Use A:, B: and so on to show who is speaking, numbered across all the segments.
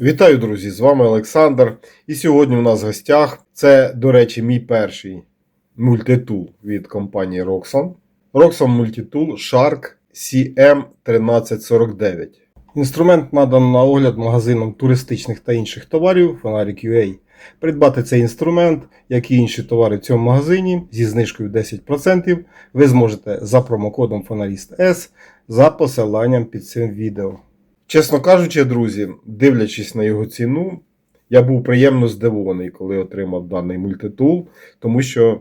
A: Вітаю, друзі! З вами Олександр. І сьогодні у нас в гостях це, до речі, мій перший мультитул від компанії Roxxon. Roxxon Multitool Shark CM1349. Інструмент надано на огляд магазином туристичних та інших товарів Фонарик.ua. Придбати цей інструмент, як і інші товари в цьому магазині зі знижкою 10% ви зможете за промокодом Фонаріст S за посиланням під цим відео. Чесно кажучи, друзі, дивлячись на його ціну, я був приємно здивований, коли отримав даний мультитул, тому що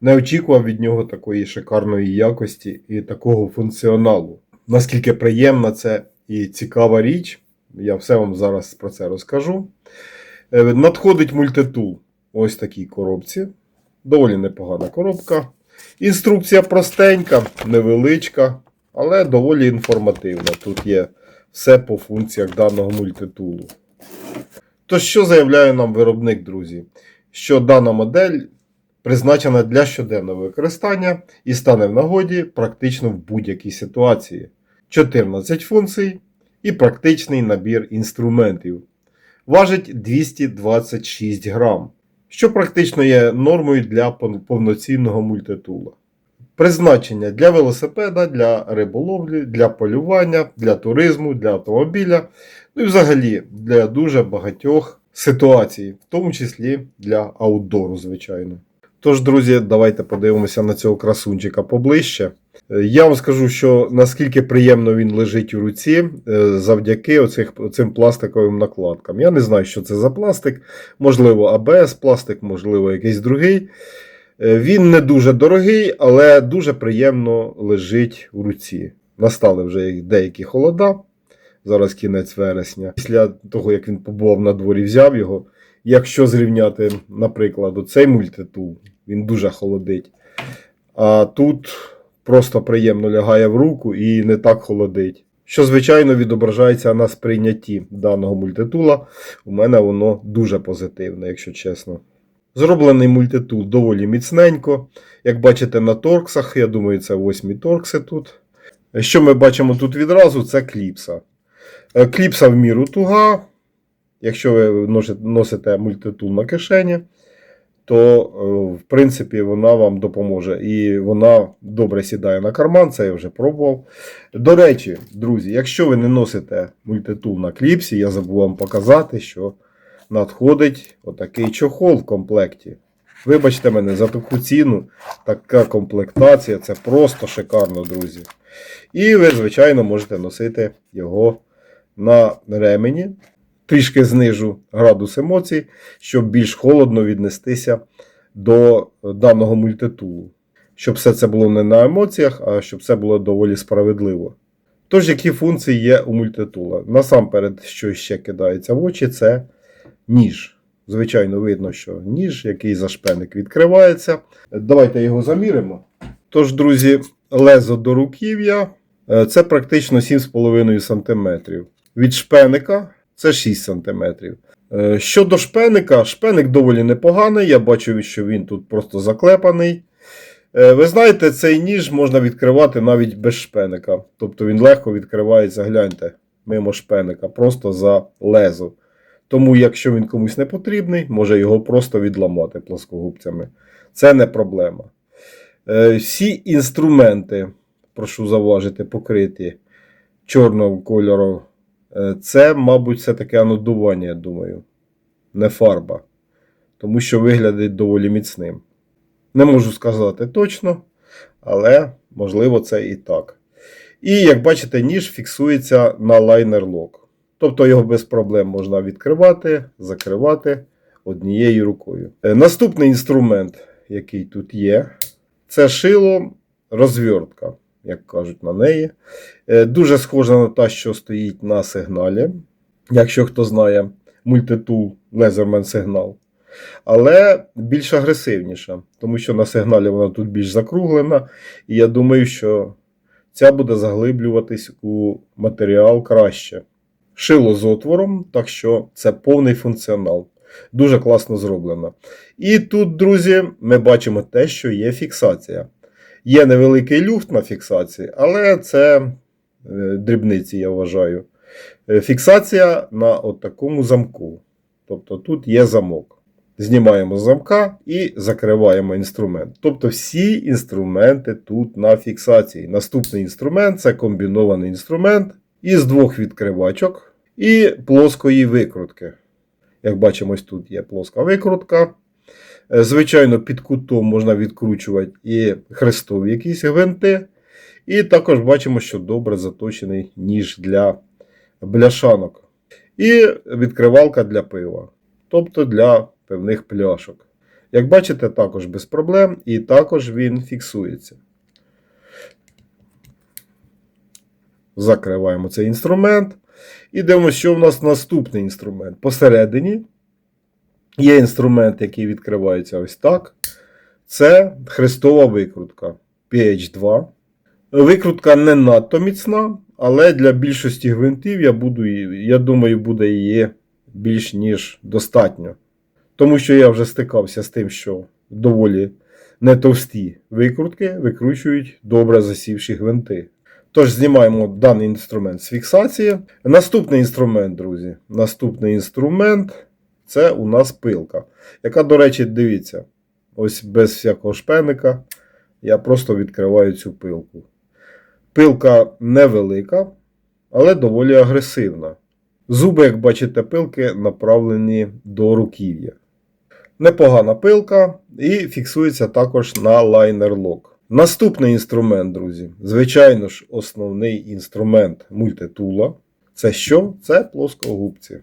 A: не очікував від нього такої шикарної якості і такого функціоналу. Наскільки приємна це і цікава річ, я все вам зараз про це розкажу. Е, Надходить мультитул ось такій коробці. Доволі непогана коробка. Інструкція простенька, невеличка, але доволі інформативна. Тут є все по функціях даного мультитулу. То що заявляє нам виробник, друзі? Що дана модель призначена для щоденного використання і стане в нагоді практично в будь-якій ситуації. 14 функцій і практичний набір інструментів. Важить 226 грам, що практично є нормою для повноцінного мультитула. Призначення для велосипеда, для риболовлі, для полювання, для туризму, для автомобіля, ну і взагалі для дуже багатьох ситуацій, в тому числі для аутдору, звичайно. Тож, друзі, давайте подивимося на цього красунчика поближче. Е, Я вам скажу, що наскільки приємно він лежить у руці е, завдяки оцих, цим пластиковим накладкам. Я не знаю, що це за пластик, можливо, АБС пластик, можливо, якийсь другий. Е, Він не дуже дорогий, але дуже приємно лежить у руці. Настали вже деякі холода. Зараз кінець вересня. Після того, як він побував на дворі, взяв його. Якщо зрівняти, наприклад, оцей мультитул, він дуже холодить. А тут просто приємно лягає в руку і не так холодить. Що, звичайно, відображається на сприйнятті даного мультитула. У мене воно дуже позитивне, якщо чесно. Зроблений мультитул доволі міцненько. Як бачите на торксах, я думаю, це восьмі торкси тут. Що ми бачимо тут відразу, це кліпса. Е, Кліпса в міру туга. Якщо ви носите- мультитул на кишені, то е, в принципі вона вам допоможе. І вона добре сідає на карман, це я вже пробував. До речі, друзі, якщо ви не носите мультитул на кліпсі, я забув вам показати, що надходить отакий чохол в комплекті. Вибачте мене за таку ціну, така комплектація, це просто шикарно, друзі. І ви, звичайно, можете носити його на ремені. Трішки знижу градус емоцій, щоб більш холодно віднестися до даного мультитулу. Щоб все це було не на емоціях, а щоб все було доволі справедливо. Тож, які функції є у мультитула? Насамперед, що ще кидається в очі, це ніж. Звичайно, видно, що ніж, який за шпеник відкривається. Давайте його заміримо. Тож, друзі, лезо до руків'я е, це практично 7,5 см. Від шпеника це 6 см. Е, Щодо шпеника, шпеник доволі непоганий. Я бачу, що він тут просто заклепаний. Е, Ви знаєте, цей ніж можна відкривати навіть без шпеника. Тобто він легко відкривається, гляньте, мимо шпеника, просто за лезо. Тому, якщо він комусь не потрібний, може його просто відламати плоскогубцями. Це не проблема. Е, Всі інструменти, прошу заважити, покриті чорного кольору. Е, Це, мабуть, все таке анодування, я думаю, не фарба. Тому що виглядить доволі міцним. Не можу сказати точно, але можливо це і так. І як бачите, ніж фіксується на лайнер-лок. Тобто його без проблем можна відкривати, закривати однією рукою. Е, Наступний інструмент, який тут є, це шило розвертка, як кажуть на неї. Е, Дуже схожа на та, що стоїть на сигналі. Якщо хто знає, мультитул Laserman сигнал. Але більш агресивніша, тому що на сигналі вона тут більш закруглена. І я думаю, що ця буде заглиблюватись у матеріал краще. Шило з отвором, так що це повний функціонал. Дуже класно зроблено. І тут, друзі, ми бачимо те, що є фіксація. Є невеликий люфт на фіксації, але це е, дрібниці, я вважаю. Е, Фіксація на такому замку. Тобто тут є замок. Знімаємо замка і закриваємо інструмент. Тобто всі інструменти тут на фіксації. Наступний інструмент це комбінований інструмент із двох відкривачок і плоскої викрутки. Як бачимо, ось тут є плоска викрутка. Е, Звичайно, під кутом можна відкручувати і хрестові якісь гвинти. І також бачимо, що добре заточений ніж для бляшанок. І відкривалка для пива. Тобто для певних пляшок. Як бачите, також без проблем, і також він фіксується. Закриваємо цей інструмент. І дивимося, що в нас наступний інструмент. Посередині є інструмент, який відкривається ось так. Це хрестова викрутка PH2. Викрутка не надто міцна, але для більшості гвинтів я, буду, я думаю, буде її більш ніж достатньо. Тому що я вже стикався з тим, що доволі не товсті викрутки викручують добре засівші гвинти. Тож знімаємо даний інструмент з фіксації. Наступний інструмент, друзі. Наступний інструмент це у нас пилка. Яка, до речі, дивіться, ось без всякого шпеника. Я просто відкриваю цю пилку. Пилка невелика, але доволі агресивна. Зуби, як бачите, пилки направлені до руків'я. Непогана пилка і фіксується також на лайнер-лок. Наступний інструмент, друзі. Звичайно ж, основний інструмент мультитула. Це що? Це плоскогубці.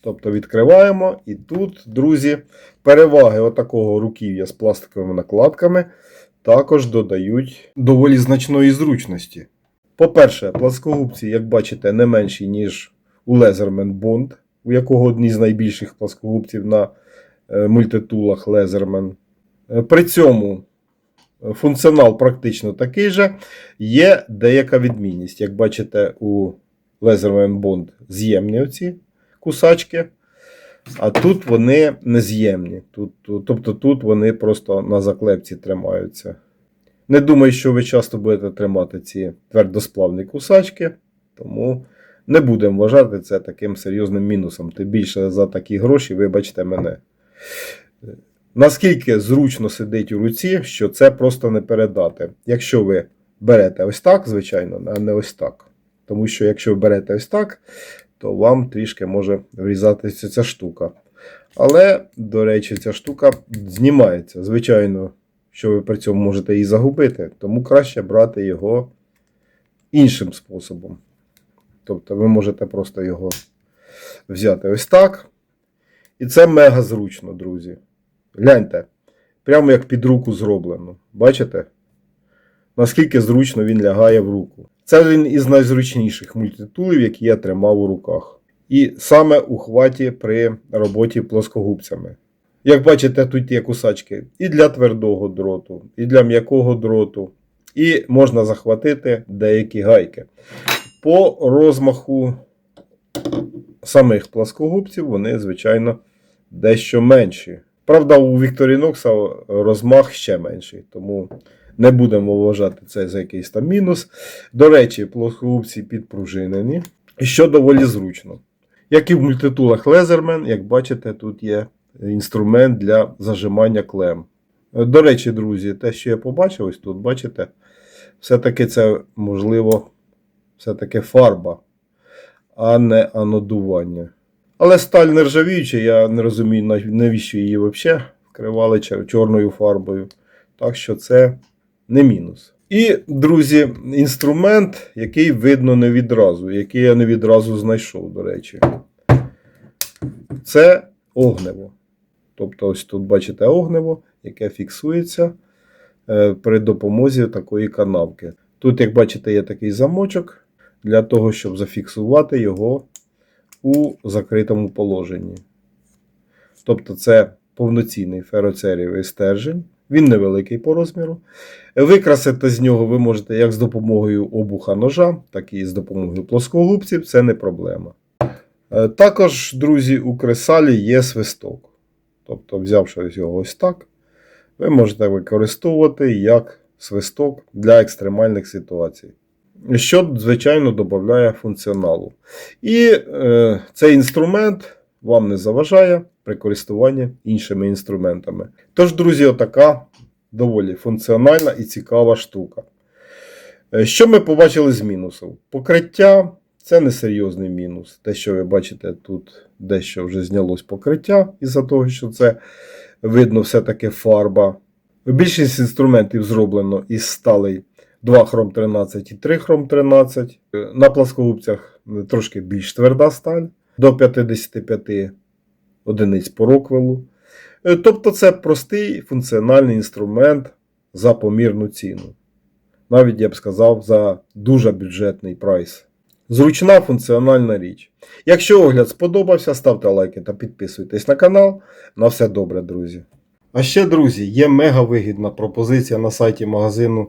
A: Тобто відкриваємо, і тут, друзі, переваги отакого руків'я з пластиковими накладками також додають доволі значної зручності. По-перше, плоскогубці, як бачите, не менші, ніж у Leatherman Bond, у якого одні з найбільших плоскогубців на е, мультитулах Leatherman. Е, При цьому е, функціонал практично такий же. Є деяка відмінність. Як бачите, у Leatherman Bond з'ємні оці кусачки, а тут вони нез'ємні. Тут, тобто тут вони просто на заклепці тримаються. Не думаю, що ви часто будете тримати ці твердосплавні кусачки, тому не будемо вважати це таким серйозним мінусом. Тим більше за такі гроші, вибачте мене. Наскільки зручно сидить у руці, що це просто не передати. Якщо ви берете ось так, звичайно, а не ось так. Тому що якщо ви берете ось так, то вам трішки може врізатися ця штука. Але, до речі, ця штука знімається. Звичайно, що ви при цьому можете її загубити, тому краще брати його іншим способом. Тобто ви можете просто його взяти ось так. І це мега зручно, друзі. Гляньте, прямо як під руку зроблено. Бачите? Наскільки зручно він лягає в руку. Це один із найзручніших мультитулів, які я тримав у руках. І саме у хваті при роботі плоскогубцями. Як бачите, тут є кусачки і для твердого дроту, і для м'якого дроту. І можна захватити деякі гайки. По розмаху самих плоскогубців вони, звичайно, дещо менші. Правда, у Вікторінокса розмах ще менший, тому не будемо вважати це за якийсь там мінус. До речі, плоскогубці підпружинені, що доволі зручно. Як і в мультитулах Leatherman, як бачите, тут є інструмент для зажимання клем. До речі, друзі, те, що я побачив, ось тут, бачите, все-таки це можливо все-таки фарба, а не анодування. Але сталь нержавіюча, я не розумію, навіщо її взагалі вкривали чорною фарбою. Так що це не мінус. І, друзі, інструмент, який видно не відразу, який я не відразу знайшов, до речі. Це огнево. Тобто, ось тут бачите огнево, яке фіксується е, при допомозі такої канавки. Тут, як бачите, є такий замочок для того, щоб зафіксувати його у закритому положенні. Тобто, це повноцінний фероцерієвий стержень. Він невеликий по розміру. Викрасити з нього ви можете як з допомогою обуха ножа, так і з допомогою плоскогубців, це не проблема. Е, Також, друзі, у кресалі є свисток. Тобто, взявши його ось так, ви можете використовувати як свисток для екстремальних ситуацій. Що, звичайно, додає функціоналу. І е, цей інструмент вам не заважає при користуванні іншими інструментами. Тож, друзі, отака доволі функціональна і цікава штука. Е, Що ми побачили з мінусів? Покриття це несерйозний мінус. Те, що ви бачите, тут дещо вже знялось покриття із-за того, що це видно все-таки фарба. Більшість інструментів зроблено із сталей 2 хром 13 і 3 хром 13. Е, На пласкогубцях трошки більш тверда сталь до 55 одиниць по роквелу. Е, Тобто це простий функціональний інструмент за помірну ціну. Навіть я б сказав, за дуже бюджетний прайс. Зручна функціональна річ. Якщо огляд сподобався, ставте лайки та підписуйтесь на канал. На все добре, друзі. А ще, друзі, є мега вигідна пропозиція на сайті магазину